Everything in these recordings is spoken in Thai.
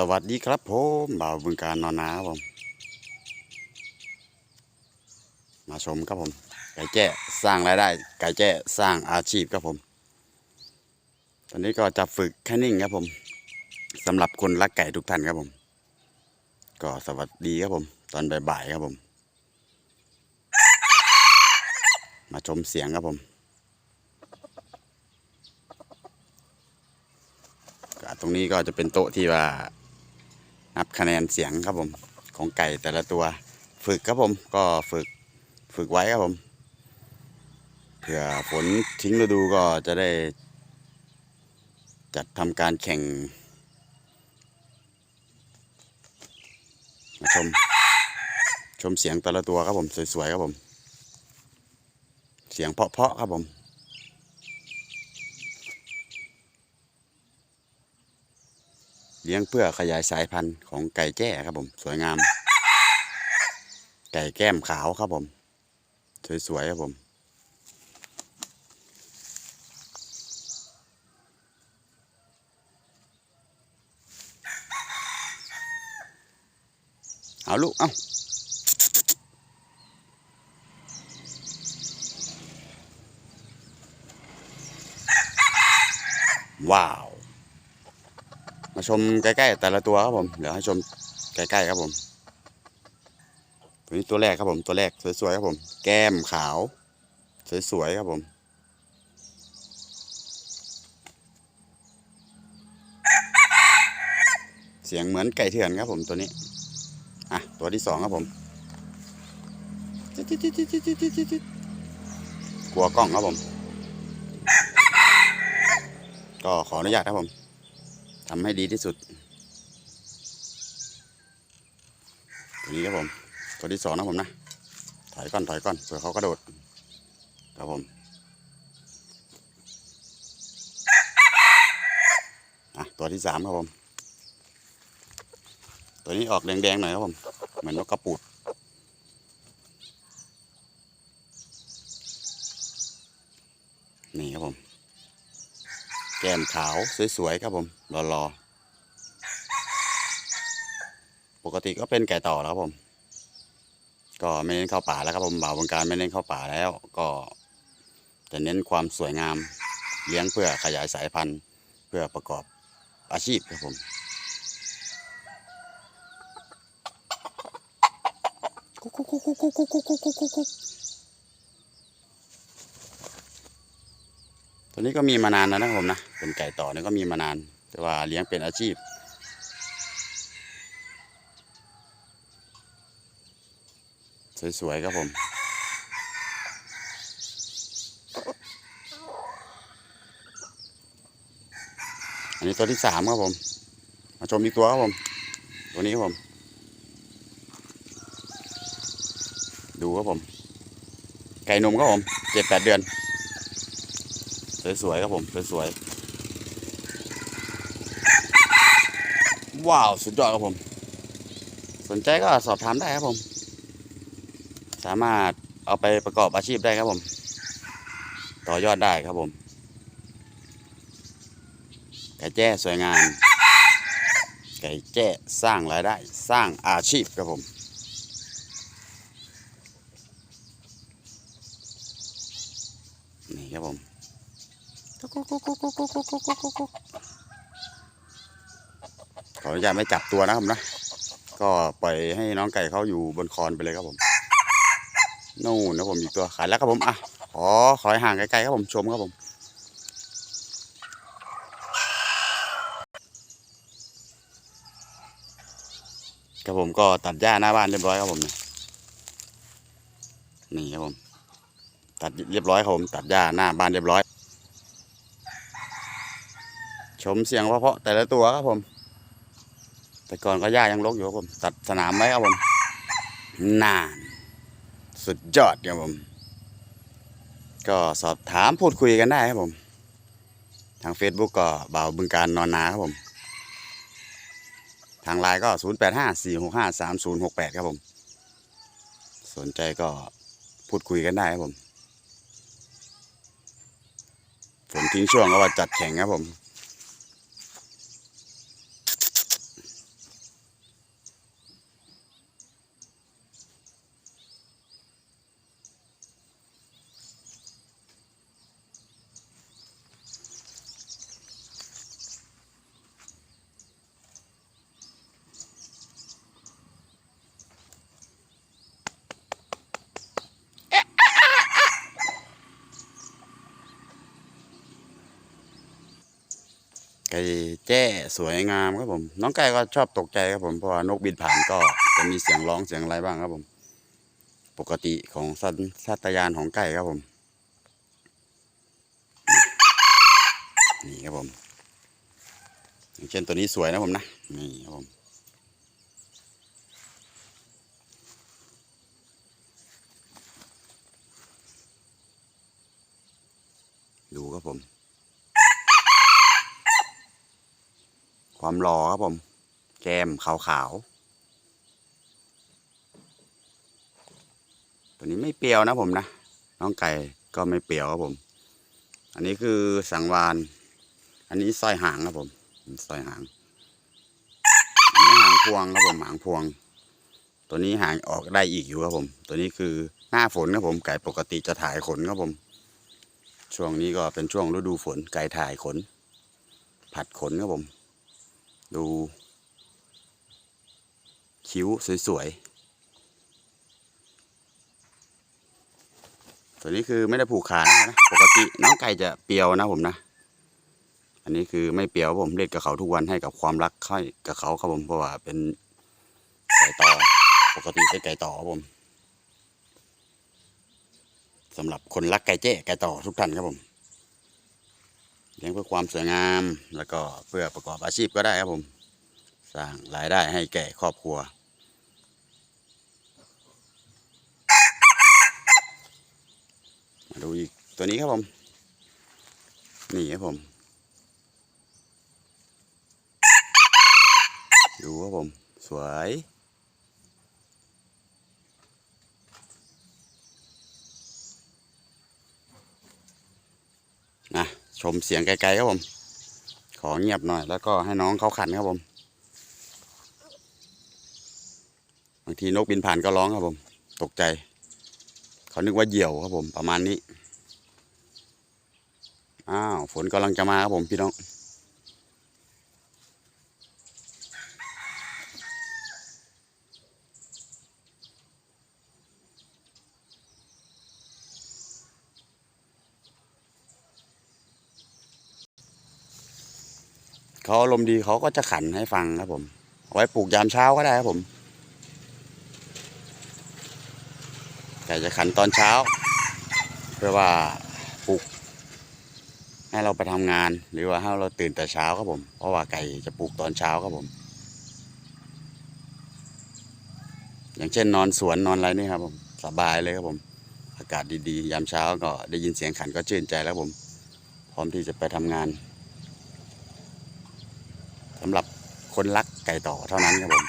สวัสดีครับผมบ่าวบึงการนอนนาครับผม มาชมครับผม ไก่แจ้สร้างรายได้ ไก่แจ้สร้างอาชีพครับผม ตอนนี้ก็จะฝึกแค่นิ่งครับผมสำหรับคนรักไก่ทุกท่านครับผม ก็สวัสดีครับผม ตอนบ่ายๆครับผม มาชมเสียงครับผมตรงนี้ก็จะเป็นโต๊ะที่ว่า นับคะแนนเสียงครับผมของไก่แต่ละตัว ฝึกครับผมก็ฝึกฝึกไว้ครับผมเผื่อฝนทิ้งฤดูก็จะได้ จัดทำการแข่งมาชมชมเสียงแต่ละตัวครับผมสวยๆครับผม เสียงเพาะๆครับผม เลี้ยงเพื่อขยายสายพันธุ์ของไก่แจ้ครับผม สวยงาม ไก่แก้มขาวครับผม สวยๆครับผม เอาลูก เอาว้าว มาชมใกล้ๆแต่ละตัวครับผมเดี๋ยวให้ชมใกล้ๆครับผมตัวนี้ตัวแรกครับผมตัวแรกสวยๆครับผม แก้มขาว สวยๆครับผมเสียงเหมือนไก่เถื่อนครับผมตัวนี้ อะ ตัวที่สองครับผม กลัวกล้องครับผม ก็ขออนุญาตครับผม ทำให้ดีที่สุด ตัวนี้ครับผม ตัวที่สองนะผมนะ ถอยก่อนถอยก่อนเผื่อเขากระโดด ครับผมอะตัวที่สามครับผม ตัวนี้ออกแดงๆหน่อยครับผม เหมือนนกกระปูด นี่ครับผม แก้มขาวสวยๆครับผมรอๆปกติก็เป็นไก่ต่อแล้วครับผม ก็ไม่เน้นเข้าป่าแล้วครับผมบ่าววงการไม่เน้นเข้าป่าแล้ว ก็จะเน้นความสวยงามเลี้ยงเพื่อขยายสายพันธุ์เพื่อประกอบอาชีพครับผมกุ๊กกุ๊กกุ๊กกุ๊กกุ๊กกุ๊กกุ๊กกุ๊กกุ๊กกุ๊ก ตัวนี้ก็มีมานานแล้วนะครับผมนะเป็นไก่ต่อเนี่ยก็มีมานาน แต่ว่าเลี้ยงเป็นอาชีพ สวยๆครับผมอันนี้ตัวที่สามครับผม มาชมอีกตัวครับผม ตัวนี้ครับผม ดูครับผม ไก่นมครับผมเจ็ดแปดเดือน สวยๆครับผมสวยๆว้าวสุดยอดครับผม สนใจก็สอบถามได้ครับผม สามารถเอาไปประกอบอาชีพได้ครับผม ต่อยอดได้ครับผมไก่แจ้สวยงามไก่แจ้สร้างรายได้สร้างอาชีพครับผมนี่ครับผม ขออนุญาตไม่จับตัวนะครับนะก็ปล่อยให้น้องไก่เขาอยู่บนคอนไปเลยครับผมนู่นนะผมอีกตัวขายแล้วครับผมอะขอขอให้ห่างไกลๆครับผมชมครับผมครับผมก็ตัดหญ้าหน้าบ้านเรียบร้อยครับผมนี่ยนี่ครับผม ตัดเรียบร้อยครับผมตัดหญ้าหน้าบ้านเรียบร้อย ชมเสียงเพราะๆแต่ละตัวครับผม แต่ก่อนก็หญ้ายังรกอยู่ครับผม ตัดสนามไว้ครับผมนานสุดยอดครับผม ก็สอบถามพูดคุยกันได้ครับผม ทาง Facebook ก็บ่าวบึงการนอนนาครับผม ทางไลน์ก็ 0 8 5 4 6 5 3 0 6 8 ครับผม สนใจก็พูดคุยกันได้ครับผมฝนทิ้งช่วงก็ว่าจัดแข่งครับผม ก่แจ้สวยงามครับผม น้องไก่ก็ชอบตกใจครับผมเพราะว่านกบินผ่านก็จะมีเสียงร้องเสียงอะไรบ้างครับผม ปกติของสัญชาตญาณของไก่ครับผม นี่ครับผมอย่างเช่นตัวนี้สวยนะผมนะนี่ครับผมดูครับผม ความหล่อครับผม แก้มขาวๆ ตัวนี้ไม่เปรี้ยวนะผมนะ น้องไก่ก็ไม่เปรี้ยวครับผม อันนี้คือสังวาน อันนี้สร้อยหางครับผมสร้อยหางอันนี้หางพวงครับผมหางพวง ตัวนี้หางออกได้อีกอยู่ครับผม ตัวนี้คือหน้าฝนครับผม ไก่ปกติจะถ่ายขนครับผม ช่วงนี้ก็เป็นช่วงฤดูฝนไก่ถ่ายขน ผัดขนครับผม ดู คิ้วสวยๆ ตัวนี้คือไม่ได้ผูกขานะ ปกติน้องไก่จะเปียวนะผมนะ อันนี้คือไม่เปียวครับผมเล่นกับเขาทุกวันให้กับความรักให้กับเขาครับผมเพราะว่าเป็นไก่ต่อ ปกติเป็นไก่ต่อครับผมสำหรับคนรักไก่เจ๊ไก่ต่อทุกท่านครับผม เลี้ยงเพื่อความสวยงามแล้วก็เพื่อประกอบอาชีพก็ได้ครับผมสร้างรายได้ให้แก่ครอบครัว มาดูอีกตัวนี้ครับผมนี่ครับผมดูครับผม สวย นะ ชมเสียงไกลๆครับผม ขอเงียบหน่อย แล้วก็ให้น้องเขาขันครับผม บางทีนกบินผ่านก็ร้องครับผม ตกใจ เขานึกว่าเหยี่ยวครับผม ประมาณนี้ อ้าว ฝนกำลังจะมาครับผมพี่น้อง เขาอารมดีเขาก็จะขันให้ฟังครับผมเอาไว้ปลูกยามเช้าก็ได้ครับผมไก่จะขันตอนเช้า เพื่อว่าปลุก ให้เราไปทำงาน หรือว่าให้เราตื่นแต่เช้าครับผม เพราะว่าไก่จะปลูกตอนเช้าครับผม อย่างเช่นนอนสวนนอนอะไรนี่ครับผมสบายเลยครับผม อากาศดีๆ ยามเช้าก็ได้ยินเสียงขันก็ชื่นใจแล้วผม พร้อมที่จะไปทำงานำหรับคนรักไก่ต่อเท่านั้นครับผม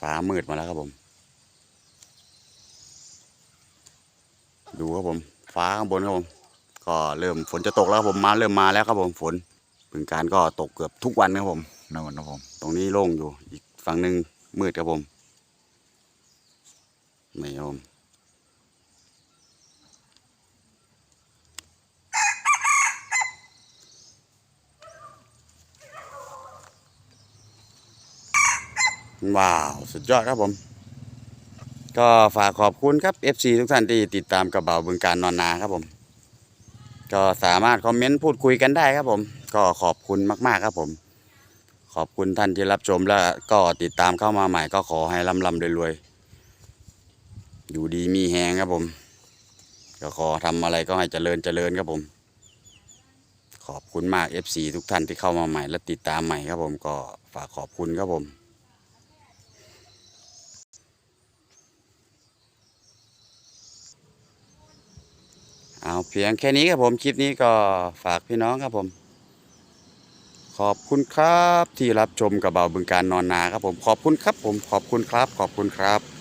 ฟ้ามืดมาแล้วครับผม ดูครับผม ฟ้าข้างบนครับผม ก็เริ่มฝนจะตกแล้วครับผมมาเริ่มมาแล้วครับผมฝน บึงการก็ตกเกือบทุกวันครับผมนั่นครับผม ตรงนี้โล่งอยู่ อีกฝั่งหนึ่งมืดครับผมนี่ครับผมว้าว สุดยอดครับผม ก็ฝากขอบคุณครับ FC ทุกท่านที่ติดตามกระเป๋าบึงการนอนนาครับผม ก็สามารถคอมเมนต์พูดคุยกันได้ครับผม ก็ขอบคุณมาก ๆ ครับผม ขอบคุณท่านที่รับชมแล้วก็ติดตามเข้ามาใหม่ก็ขอให้ร่ำร่ำรวยๆอยู่ดีมีแหงครับผม ก็ขอทำอะไรก็ให้เจริญเจริญครับผม ขอบคุณมาก FC ทุกท่านที่เข้ามาใหม่และติดตามใหม่ครับผมก็ฝากขอบคุณครับผมเอาเพียงแค่นี้ครับผม คลิปนี้ก็ฝากพี่น้องครับผม ขอบคุณครับที่รับชมกับเบาบึงการนอนนาครับผมขอบคุณครับผมขอบคุณครับ ขอบคุณครับ